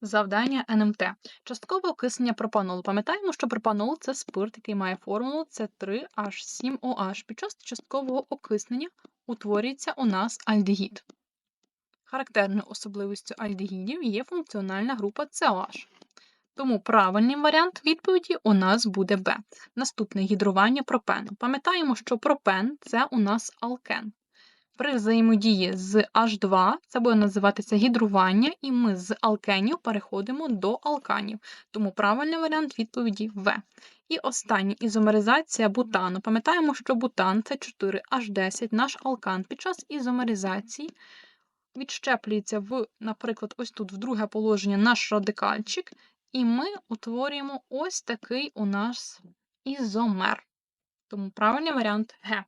Завдання НМТ. Часткове окиснення пропанолу. Пам'ятаємо, що пропанол це спирт, який має формулу С3H7OH. Під час часткового окиснення утворюється у нас альдегід. Характерною особливістю альдегідів є функціональна група COH. Тому правильний варіант відповіді у нас буде Б. Наступне гідрування пропену. Пам'ятаємо, що пропен це у нас алкен. При взаємодії з H2 це буде називатися гідрування, і ми з алкенів переходимо до алканів. Тому правильний варіант відповіді В. І остання ізомеризація бутану. Пам'ятаємо, що бутан це 4H10, наш алкан. Під час ізомеризації відщеплюється в, наприклад, ось тут в друге положення наш радикальчик, і ми утворюємо ось такий у нас ізомер. Тому правильний варіант Г.